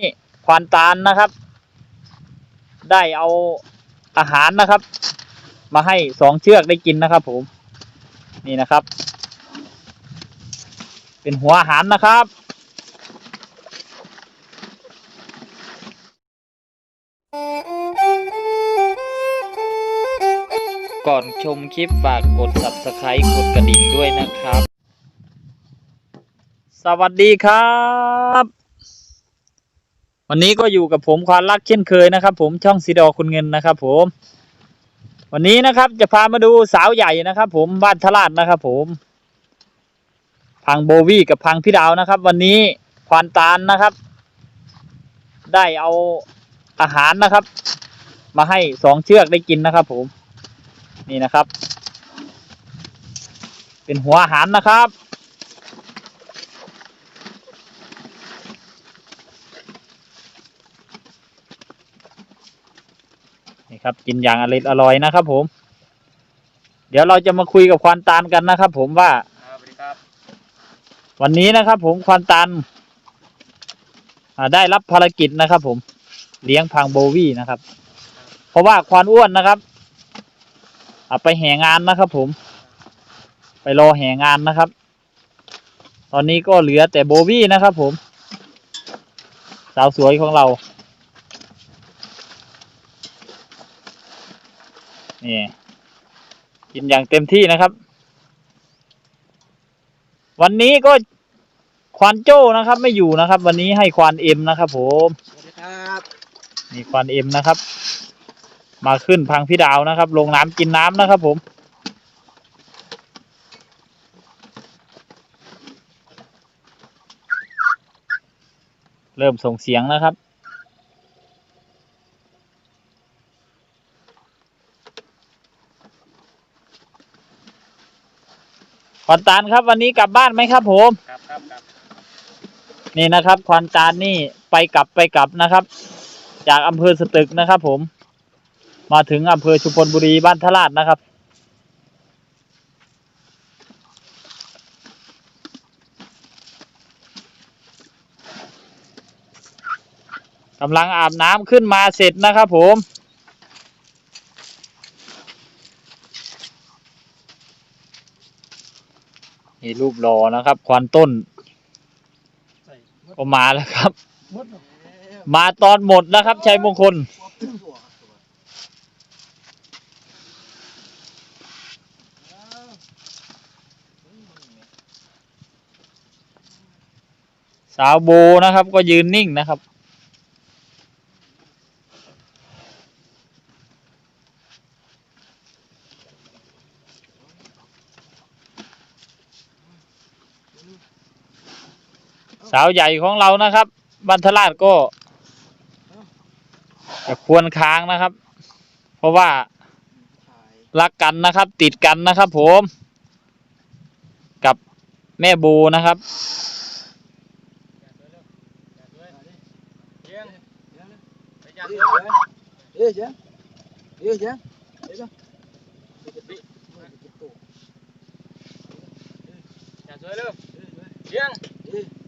นี่ควานตาลนะครับ ได้เอาอาหารนะครับ มาให้สองเชือกได้กินนะครับ ผม นี่นะครับ เป็นหัวอาหารนะครับก่อนชมคลิปฝากกด subscribe กดกระดิ่งด้วยนะครับ สวัสดีครับ วันนี้ก็อยู่กับผมควานรักเช่นเคยนะครับ ผมช่องซีดอคุณเงินนะครับ ผม วันนี้นะครับ จะพามาดูสาวใหญ่นะครับ ผมบ้านทลาดนะครับ ผม พังโบวี่กับพังพี่ดาวนะครับ วันนี้ควานตาลนะครับ ได้เอาอาหารนะครับ มาให้สองเชือกได้กินนะครับ ผม นี่นะครับ เป็นหัวอาหารนะครับ นี่ครับ กินอย่างอร่อยอร่อยนะครับ ผม เดี๋ยวเราจะมาคุยกับควานตาลกันนะครับ ผมว่าครับสวัสดีครับวันนี้นะครับ ผมควานตันอ่าได้รับภารกิจนะครับ ผมเลี้ยงพังโบวี่นะครับ เพราะว่าควานอ้วนนะครับอ่าไปแห่งานนะครับ ผม ไปรอแห่งานนะครับ ตอนนี้ก็เหลือแต่โบวี่นะครับ ผม สาวสวยของเรา นี่ กินอย่างเต็มที่นะครับ วันนี้ก็ควานโจ้นะครับ ไม่อยู่นะครับ วันนี้ให้ควานเอ็มนะครับผมสวัสดีครับนี่ควานเอ็มนะครับ มาขึ้นพังพี่ดาวนะครับ ลงน้ำกินน้ำนะครับ ผมเริ่มส่งเสียงนะครับ ควานตาลครับ วันนี้กลับบ้านไหมครับ ผมครับครับครับนี่นะครับควานตาลนี่ไปกลับไปกลับนะครับ จากอำเภอสตึกนะครับ ผม มาถึงอำเภอชุมพลบุรีบ้านทลาดนะครับ กำลังอาบน้ำขึ้นมาเสร็จนะครับ ผมีรูปรอนะครับ ควานต้น ก็มาแล้วครับ มาตอนหมดนะครับชัยมงคล สาวโบนะครับ ก็ยืนนิ่งนะครับ สาวใหญ่ของเรานะครับ บันทราชก็จะควรค้างนะครับ เพราะว่ารักกันนะครับ ติดกันนะครับ ผม กับแม่โบนะครับเลี้ยงไปจับเลยเอ๊ะจ๊เอ๊ะเจ๊เลยเร็วเลี้ยงเอ๊ะเลี้ยงดิ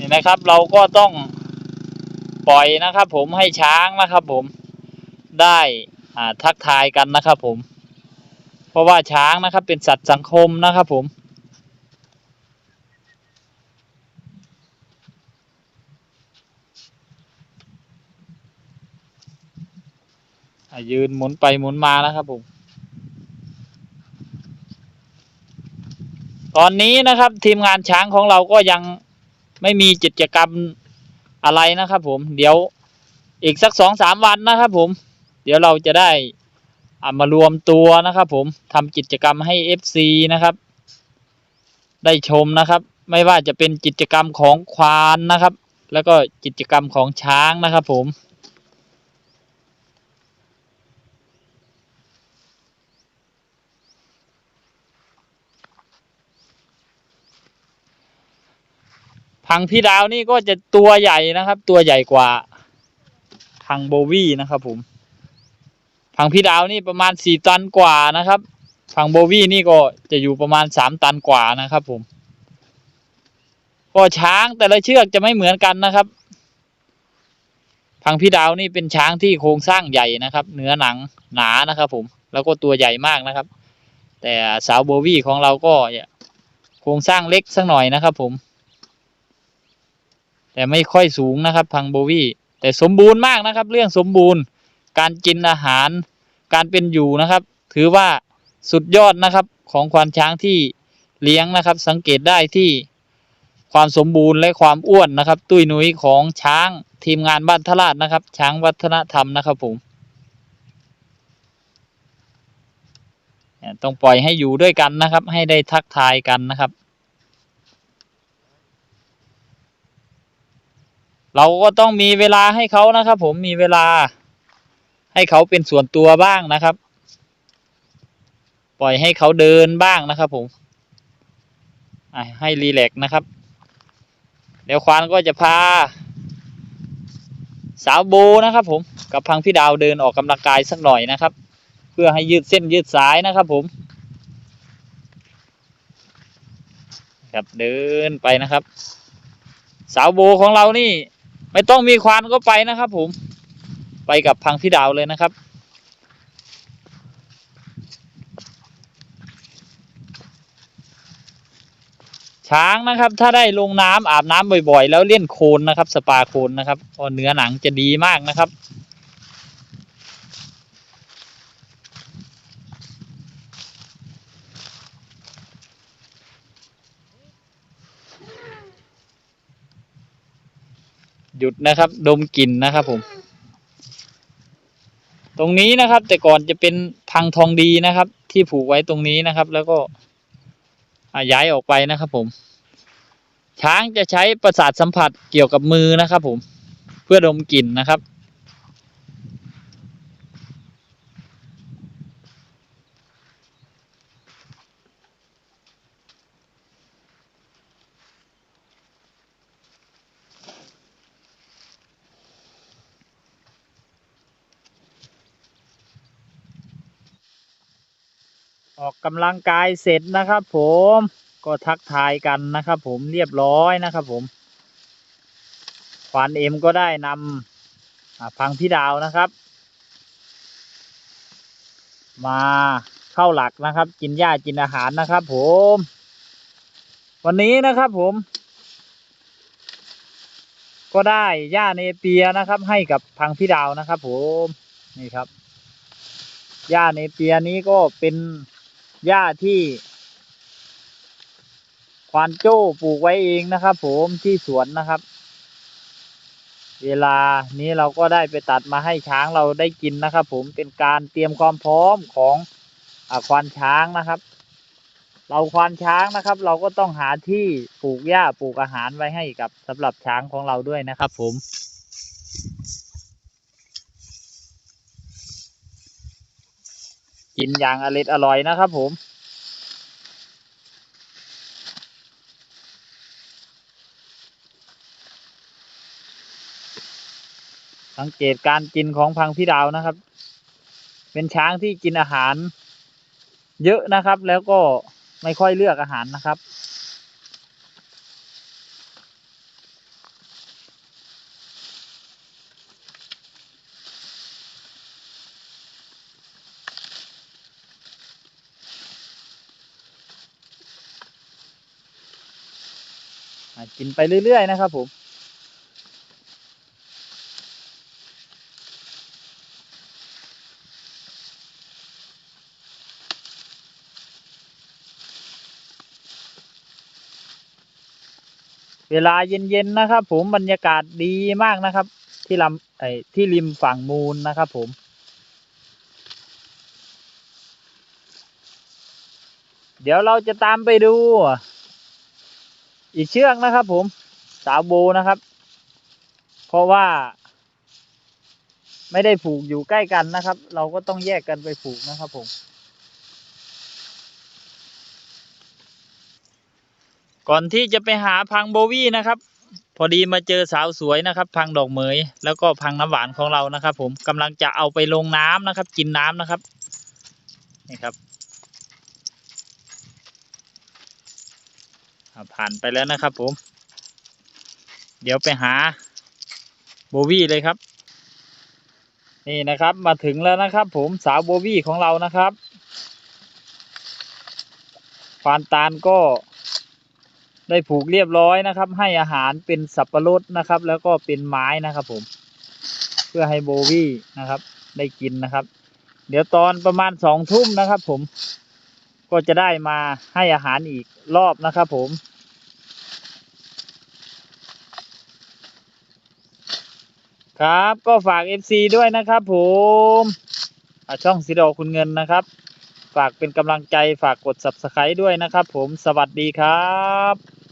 นี่นะครับ เราก็ต้องปล่อยนะครับ ผมให้ช้างนะครับ ผมได้ทักทายกันนะครับ ผม เพราะว่าช้างนะครับ เป็นสัตว์สังคมนะครับ ผม ยืนหมุนไปหมุนมานะครับผม ตอนนี้นะครับทีมงานช้างของเราก็ยังไม่มีกิจกรรมอะไรนะครับผม เดี๋ยวอีกสักสองสามวันนะครับผม เดี๋ยวเราจะได้อ่ามารวมตัวนะครับผมทำกิจกรรมให้ FC นะครับ ได้ชมนะครับ ไม่ว่าจะเป็นกิจกรรมของควานนะครับ แล้วก็กิจกรรมของช้างนะครับผม พังพี่ดาวนี่ก็จะตัวใหญ่นะครับ ตัวใหญ่กว่าพังโบวี่นะครับ ผม พังพี่ดาวนี่ประมาณสี่ตันกว่านะครับพังโบวี่นี่ก็จะอยู่ประมาณสามตันกว่านะครับ ผม ก็ช้างแต่ละเชือกจะไม่เหมือนกันนะครับ พังพี่ดาวนี่เป็นช้างที่โครงสร้างใหญ่นะครับ เนื้อหนังหนานะครับ ผม แล้วก็ตัวใหญ่มากนะครับ แต่สาวโบวี่ของเราก็โครงสร้างเล็กสักหน่อยนะครับ ผม แต่ไม่ค่อยสูงนะครับพังโบวี่แต่สมบูรณ์มากนะครับ เรื่องสมบูรณ์การกินอาหารการเป็นอยู่นะครับ ถือว่าสุดยอดนะครับของควานช้างที่เลี้ยงนะครับ สังเกตได้ที่ความสมบูรณ์และความอ้วนนะครับ ตุ้ยนุ้ยของช้างทีมงานบ้านทลาดนะครับ ช้างวัฒนธรรมนะครับผมต้องปล่อยให้อยู่ด้วยกันนะครับ ให้ได้ทักทายกันนะครับ เราก็ต้องมีเวลาให้เขานะครับ ผมมีเวลา ให้เขาเป็นส่วนตัวบ้างนะครับ ปล่อยให้เขาเดินบ้างนะครับ ผมให้รีแลกซ์นะครับ เดี๋ยวควานก็จะพา สาวโบนะครับ ผมกับพังพี่ดาวเดินออกกำลังกายสักหน่อยนะครับ เพื่อให้ยืดเส้นยืดสายนะครับ ผม ครับเดินไปนะครับ สาวโบของเรานี่ ไม่ต้องมีควานก็ไปนะครับผม ไปกับพังพี่ดาวเลยนะครับ ช้างนะครับ ถ้าได้ลงน้ำอาบน้ำบ่อย ๆ แล้วเล่นโคลนนะครับ สปาโคลนนะครับก็เนื้อหนังจะดีมากนะครับ หยุดนะครับ ดมกลิ่นนะครับผม ตรงนี้นะครับ แต่ก่อนจะเป็นพังทองดีนะครับ ที่ผูกไว้ตรงนี้นะครับ แล้วก็ย้ายออกไปนะครับผม ช้างจะใช้ประสาทสัมผัสเกี่ยวกับมือนะครับผม เพื่อดมกลิ่นนะครับ ออกกำลังกายเสร็จนะครับ ผมก็ทักทายกันนะครับ ผมเรียบร้อยนะครับ ผมควานเอ็มก็ได้นำพังพี่ดาวนะครับ มาเข้าหลักนะครับ กินหญ้ากินอาหารนะครับ ผม วันนี้นะครับผม ก็ได้หญ้าเนเปียนะครับ ให้กับพังพี่ดาวนะครับ ผมนี่ครับหญ้าเนเปียนี้ก็เป็น หญ้าที่ควานโจ้ปลูกไว้เองนะครับ ผมที่สวนนะครับ เวลานี้เราก็ได้ไปตัดมาให้ช้างเราได้กินนะครับ ผมเป็นการเตรียมความพร้อมของอควานช้างนะครับ เราควานช้างนะครับ เราก็ต้องหาที่ปลูกหญ้าปลูกอาหารไว้ให้กับสำหรับช้างของเราด้วยนะครับ ผม กินอย่างอร็ดอร่อยนะครับผม สังเกตการกินของพังพี่ดาวนะครับ เป็นช้างที่กินอาหาร เยอะนะครับ แล้วก็ไม่ค่อยเลือกอาหารนะครับ กินไปเรื่อย ๆ นะครับผมเวลาเย็นๆนะครับ ผมบรรยากาศดีมากนะครับ ที่ลำไอ้ที่ริมฝั่งมูลนะครับผม เดี๋ยวเราจะตามไปดู อีกเชือกนะครับ ผมสาวโบนะครับ เพราะว่า ไม่ได้ผูกอยู่ใกล้กันนะครับ เราก็ต้องแยกกันไปผูกนะครับ ผม ก่อนที่จะไปหาพังโบวี่นะครับ พอดีมาเจอสาวสวยนะครับ พังดอกเหมย แล้วก็พังน้ำหวานของเรานะครับ ผมกำลังจะเอาไปลงน้ำนะครับ กินน้ำนะครับนี่ครับอ่า ผ่านไปแล้วนะครับผม เดี๋ยวไปหาโบวี่เลยครับ นี่นะครับมาถึงแล้วนะครับ ผมสาวโบวี่ของเรานะครับควานตาลก็ได้ผูกเรียบร้อยนะครับ ให้อาหารเป็นสับปะรดนะครับ แล้วก็เป็นไม้นะครับ ผม เพื่อให้โบวี่นะครับ ได้กินนะครับ เดี๋ยวตอนประมาณสองทุ่มนะครับ ผมก็จะได้มาให้อาหารอีกรอบนะครับ ผม ครับก็ฝาก FC ด้วยนะครับผมช่องสีดอคุณเงินนะครับ ฝากเป็นกำลังใจฝากกด Subscribe ด้วยนะครับผมสวัสดีครับ